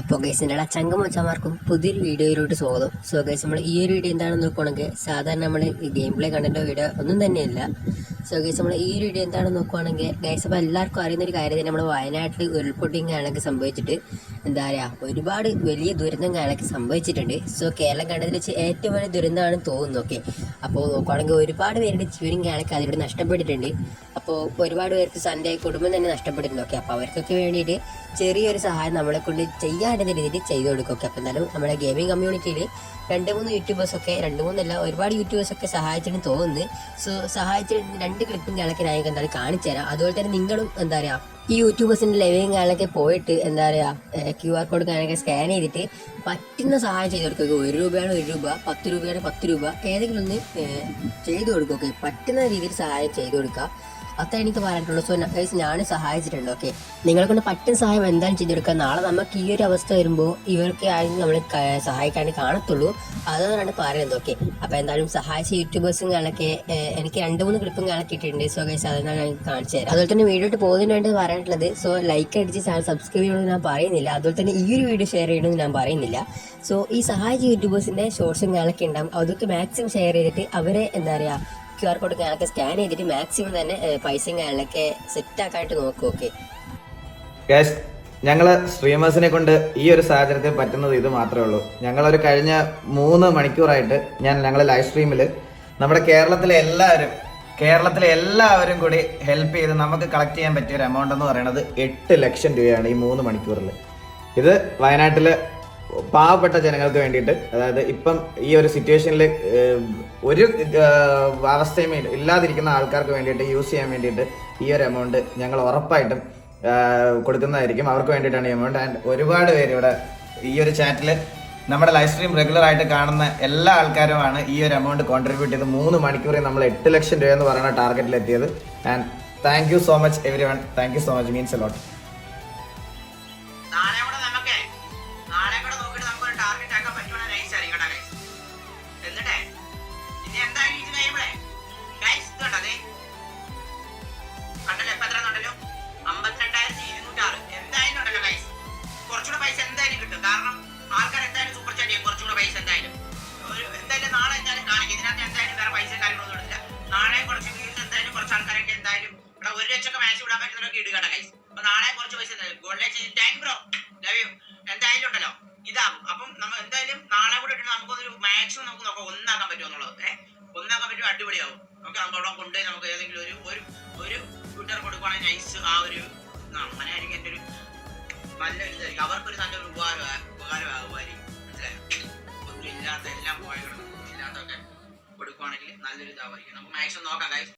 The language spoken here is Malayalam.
അപ്പോൾ ഗൈസ് എന്റെ ചങ്ക മച്ചാമാർക്കും പുതിയൊരു വീഡിയോയിലോട്ട് സ്വാഗതം. സോ ഗൈസ് നമ്മൾ ഈ ഒരു വീഡിയോ എന്താണെന്ന് നോക്കുവാണെങ്കിൽ സാധാരണ നമ്മൾ ഗെയിം പ്ലേ കണ്ടന്റ് വീഡിയോ ഒന്നും തന്നെയില്ല. സോ ഗൈസ് നമ്മൾ ഈ ഒരു വീഡിയോ എന്താണെന്ന് നോക്കുവാണെങ്കിൽ ഗൈസ് അപ്പോൾ എല്ലാവർക്കും അറിയുന്ന ഒരു കാര്യം തന്നെ നമ്മൾ വയനാട്ടിൽ ഉരുൾപൊട്ടിങ്ങാണെങ്കിൽ സംഭവിച്ചിട്ട് എന്താ പറയുക ഒരുപാട് വലിയ ദുരന്തം കാണൊക്കെ സംഭവിച്ചിട്ടുണ്ട്. സോ കേരളം കണ്ടതിൽ വെച്ച് ഏറ്റവും വലിയ ദുരന്തമാണ് തോന്നുന്നു ഓക്കെ അപ്പോൾ നോക്കുവാണെങ്കിൽ ഒരുപാട് പേരുടെ ജീവനും കാണൊക്കെ അതിലൂടെ നഷ്ടപ്പെട്ടിട്ടുണ്ട്. അപ്പോൾ ഒരുപാട് പേർക്ക് സൺഡേ കുടുംബം തന്നെ നഷ്ടപ്പെട്ടിട്ടുണ്ട് ഓക്കെ അപ്പോൾ അവർക്കൊക്കെ വേണ്ടിയിട്ട് ചെറിയൊരു സഹായം നമ്മളെ കൊണ്ട് ചെയ്യാനുള്ള രീതിയിൽ ചെയ്തു കൊടുക്കും ഓക്കെ അപ്പോൾ എന്തായാലും നമ്മുടെ ഗെയിമിംഗ് കമ്മ്യൂണിറ്റിയിൽ രണ്ട് മൂന്ന് യൂട്യൂബേഴ്സ് ഒക്കെ രണ്ട് മൂന്നല്ല ഒരുപാട് യൂട്യൂബേഴ്സ് ഒക്കെ സഹായിച്ചിട്ട് തോന്നുന്നു. സോ സഹായിച്ചിട്ട് രണ്ട് ക്ലിപ്പും കണക്ക് ഞാൻ എന്തായാലും കാണിച്ചു തരാം അതുപോലെ തന്നെ നിങ്ങളും എന്താ പറയുക ഈ യൂട്യൂബേഴ്സിന്റെ ലൈവിംഗ് കാലൊക്കെ പോയിട്ട് എന്താ പറയുക ക്യു ആർ കോഡ് കാണൊക്കെ സ്കാൻ ചെയ്തിട്ട് പറ്റുന്ന സഹായം ചെയ്ത് കൊടുക്കുക ഒരു രൂപയാണ് ഒരു രൂപ പത്ത് രൂപയാണ് പത്ത് രൂപ ഏതെങ്കിലും ഒന്ന് ചെയ്തു കൊടുക്കുക പറ്റുന്ന രീതിയിൽ സഹായം ചെയ്തു കൊടുക്കുക. അത്ര എനിക്ക് പറയാനുള്ളൂ. സോ ഗൈസ് ഞാൻ സഹായിച്ചിട്ടുണ്ട് ഓക്കെ? നിങ്ങളെ കൊണ്ട് പറ്റുന്ന സഹായം എന്തായാലും ചെയ്തു കൊടുക്കുക നാളെ നമുക്ക് ഈ ഒരു അവസ്ഥ വരുമ്പോൾ ഇവർക്ക് ആരും നമ്മൾ സഹായിക്കാൻ കാണത്തുള്ളൂ. അതാണ് പറയുന്നത് ഓക്കെ? അപ്പോൾ എന്തായാലും സഹായിച്ച യൂട്യൂബേഴ്സും കാണൊക്കെ എനിക്ക് രണ്ട് മൂന്ന് ക്ലിപ്പും കണക്കിയിട്ടുണ്ട് സോ ഗൈസ് അതെന്നാണ് ഞാൻ കാണിച്ചു തരാം. അതുപോലെ തന്നെ വീഡിയോ പോകുന്നതിന് വേണ്ടി പറയാനുള്ളത് സോ ലൈക്ക് അടിച്ച് ചാനൽ സബ്സ്ക്രൈബ് ചെയ്യണമെന്ന് ഞാൻ പറയുന്നില്ല. അതുപോലെ തന്നെ ഈ ഒരു വീഡിയോ ഷെയർ ചെയ്യണമെന്ന് ഞാൻ പറയുന്നില്ല. സോ ഈ സഹായിച്ച യൂട്യൂബേഴ്സിന്റെ ഷോർട്സും കാണൊക്കെ ഉണ്ടാകും അതൊക്കെ മാക്സിമം ഷെയർ ചെയ്തിട്ട് അവരെ എന്താ പറയുക ക്യു ആർ കോഡ് അയാൾക്ക് സ്കാൻ ചെയ്തിട്ട് മാക്സിമം തന്നെ പൈസയും കാര്യങ്ങളൊക്കെ സെറ്റ് ആക്കാനായിട്ട് നോക്കും ഓക്കെ ഞങ്ങൾ സ്ട്രീമേഴ്സിനെ കൊണ്ട് ഈ ഒരു സാഹചര്യത്തിൽ പറ്റുന്നത് ഇത് മാത്രമേ ഉള്ളൂ. ഞങ്ങളൊരു കഴിഞ്ഞ മൂന്ന് മണിക്കൂറായിട്ട് ഞാൻ ഞങ്ങൾ ലൈവ് സ്ട്രീമിൽ നമ്മുടെ കേരളത്തിലെ എല്ലാവരും കേരളത്തിലെ എല്ലാവരും കൂടി ഹെൽപ്പ് ചെയ്ത് നമുക്ക് കളക്ട് ചെയ്യാൻ പറ്റിയ ഒരു എമൗണ്ട് എന്ന് പറയുന്നത് എട്ട് ലക്ഷം രൂപയാണ് ഈ മൂന്ന് മണിക്കൂറിൽ ഇത് വയനാട്ടിലെ പാവപ്പെട്ട ജനങ്ങൾക്ക് വേണ്ടിയിട്ട് അതായത് ഇപ്പം ഈ ഒരു സിറ്റുവേഷനിൽ ഒരു അവസ്ഥയും ഇല്ല- ഇല്ലാതിരിക്കുന്ന ആൾക്കാർക്ക് വേണ്ടിയിട്ട് യൂസ് ചെയ്യാൻ വേണ്ടിയിട്ട് ഈ ഒരു എമൗണ്ട് ഞങ്ങൾ ഉറപ്പായിട്ടും കൊടുക്കുന്നതായിരിക്കും. അവർക്ക് വേണ്ടിയിട്ടാണ് ഈ എമൗണ്ട് ആൻഡ് ഒരുപാട് പേര് ഇവിടെ ഈ ഒരു ചാറ്റിൽ നമ്മുടെ ലൈവ് സ്ട്രീം റെഗുലർ ആയിട്ട് കാണുന്ന എല്ലാ ആൾക്കാരുമാണ് ഈ ഒരു എമൗണ്ട് കോൺട്രിബ്യൂട്ട് ചെയ്ത് മൂന്ന് മണിക്കൂറിൽ നമ്മൾ എട്ട് ലക്ഷം രൂപ എന്ന് പറയുന്ന ടാർഗറ്റിൽ എത്തിയത് and thank you so much everyone thank you so much means a lot എന്തായാലും ഇവിടെ ഒരു ലക്ഷം മാച്ച് വിടാൻ പറ്റുന്നവരൊക്കെ ഇടുക ഗൈസ് അപ്പൊ നാളെ കുറച്ച് പൈസ താങ്ക് ബ്രോ ലവ് യു എന്തായാലും ഉണ്ടല്ലോ. ഇതാകും അപ്പം നമ്മൾ എന്തായാലും നാളെ കൂടെ ഇട്ട് നമുക്കൊരു മാക്സിമം നമുക്ക് നോക്കാം ഒന്നാക്കാൻ പറ്റുമോ എന്നുള്ളത്. ഏഹ് ഒന്നാക്കാൻ പറ്റും അടിപൊളിയാവും. നമുക്ക് നമുക്ക് അവിടെ കൊണ്ടുപോയി നമുക്ക് ഏതെങ്കിലും ഒരു ഒരു ഒരു ട്വിറ്റർ കൊടുക്കുവാണെങ്കിൽ നൈസ് ആ ഒരു അങ്ങനെയായിരിക്കും എന്റെ ഒരു നല്ല ഒരു ഇതായിരിക്കും അവർക്കൊരു നല്ലൊരു ഉപകാരം ഉപകാരമാകുമായിരിക്കും. മനസ്സിലായോ? ഒന്നും ഇല്ലാത്ത എല്ലാം പോയ ഇല്ലാത്തൊക്കെ കൊടുക്കുവാണെങ്കിൽ നല്ലൊരു ഇതാവുമായിരിക്കും നമുക്ക് മാക്സിമം നോക്കാം guys.